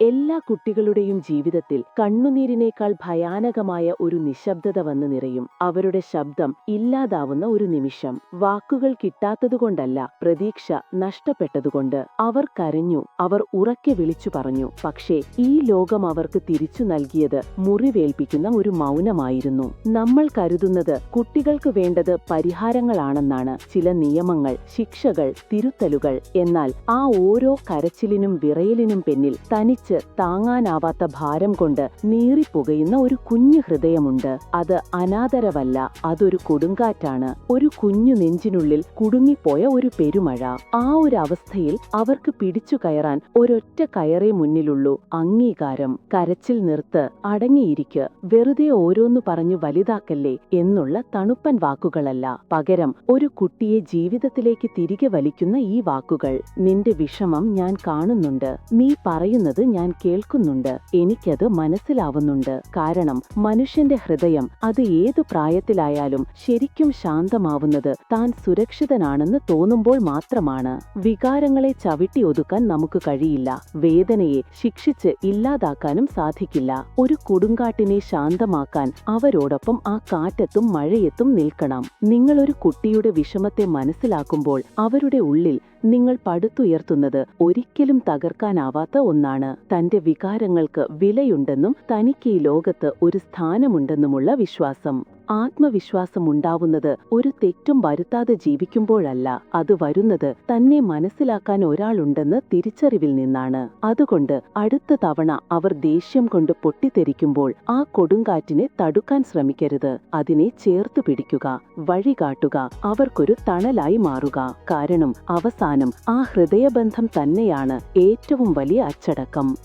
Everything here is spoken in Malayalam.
എല്ലാ കുട്ടികളുടെയും ജീവിതത്തിൽ കണ്ണുനീരിനേക്കാൾ ഭയാനകമായ ഒരു നിശബ്ദത വന്ന് നിറയും. അവരുടെ ശബ്ദം ഇല്ലാതാവുന്ന ഒരു നിമിഷം. വാക്കുകൾ കിട്ടാത്തതുകൊണ്ടല്ല പ്രതീക്ഷ നഷ്ടപ്പെട്ടതുകൊണ്ട് അവർ കരഞ്ഞു. അവർ ഉറക്കെ വിളിച്ചു പറഞ്ഞു. പക്ഷേ ഈ ലോകം അവർക്ക് തിരിച്ചു നൽകിയത് മുറിവേൽപ്പിക്കുന്ന ഒരു മൗനമായിരുന്നു. നമ്മൾ കരുതുന്നത് കുട്ടികൾക്ക് വേണ്ടത് പരിഹാരങ്ങളാണെന്നാണ്. ചില നിയമങ്ങൾ ശിക്ഷകൾ തിരുത്തലുകൾ. എന്നാൽ ആ ഓരോ കരച്ചിലിനും വിറയലിനും പിന്നിൽ തനിച്ച് താങ്ങാനാവാത്ത ഭാരം കൊണ്ട് നീറിപ്പുകയുന്ന ഒരു കുഞ്ഞു ഹൃദയമുണ്ട്. അത് അനാദരവല്ല അതൊരു കൊടുങ്കാറ്റാണ്. ഒരു കുഞ്ഞു നെഞ്ചിനുള്ളിൽ കുടുങ്ങിപ്പോയ ഒരു പെരുമഴ. ആ ഒരു അവസ്ഥയിൽ അവർക്ക് പിടിച്ചു കയറാൻ ഒരൊറ്റ കയറേ മുന്നിലുള്ളൂ. അംഗീകാരം. കരച്ചിൽ നിർത്ത്. അടങ്ങിയിരിക്ക്. വെറുതെ ഓരോന്നു പറഞ്ഞു വലുതാക്കല്ലേ എന്നുള്ള തണുപ്പൻ വാക്കുകളല്ല. പകരം ഒരു കുട്ടിയെ ജീവിതത്തിലേക്ക് തിരികെ വലിക്കുന്ന ഈ വാക്കുകൾ. നിന്റെ വിഷമം ഞാൻ കാണുന്നുണ്ട്. നീ പറയുന്നത് ഞാൻ കേൾക്കുന്നുണ്ട്. എനിക്കത് മനസ്സിലാവുന്നുണ്ട്. കാരണം മനുഷ്യന്റെ ഹൃദയം അത് ഏതു പ്രായത്തിലായാലും ശരിക്കും ശാന്തമാവുന്നത് താൻ സുരക്ഷിതനാണെന്ന് തോന്നുമ്പോൾ മാത്രമാണ്. വികാരങ്ങളെ ചവിട്ടി ഒതുക്കാൻ നമുക്ക് കഴിയില്ല. വേദനയെ ശിക്ഷിച്ച് ഇല്ലാതാക്കാനും സാധിക്കില്ല. ഒരു കൊടുങ്കാട്ടിനെ ശാന്തമാക്കാൻ അവരോടൊപ്പം ആ കാറ്റത്തും മഴയത്തും നിൽക്കണം. നിങ്ങളൊരു കുട്ടിയുടെ വിഷമത്തെ മനസ്സിലാക്കുമ്പോൾ അവരുടെ ഉള്ളിൽ നിങ്ങൾ പടുത്തുയർത്തുന്നത് ഒരിക്കലും തകർക്കാനാവാത്ത ഒന്നാണ്. തന്റെ വികാരങ്ങൾക്ക് വിലയുണ്ടെന്നും തനിക്ക് ഈ ലോകത്ത് ഒരു സ്ഥാനമുണ്ടെന്നുമുള്ള വിശ്വാസം. ആത്മവിശ്വാസം ഉണ്ടാവുന്നത് ഒരു തെറ്റും വരുത്താതെ ജീവിക്കുമ്പോഴല്ല. അത് വരുന്നത് തന്നെ മനസ്സിലാക്കാൻ ഒരാളുണ്ടെന്ന് തിരിച്ചറിവിൽ നിന്നാണ്. അതുകൊണ്ട് അടുത്ത തവണ അവർ ദേഷ്യം കൊണ്ട് പൊട്ടിത്തെറിക്കുമ്പോൾ ആ കൊടുങ്കാറ്റിനെ തടുക്കാൻ ശ്രമിക്കരുത്. അതിനെ ചേർത്തു പിടിക്കുക വഴി കാട്ടുക അവർക്കൊരു തണലായി മാറുക. കാരണം അവസാനം ആ ഹൃദയബന്ധം തന്നെയാണ് ഏറ്റവും വലിയ അച്ചടക്കം.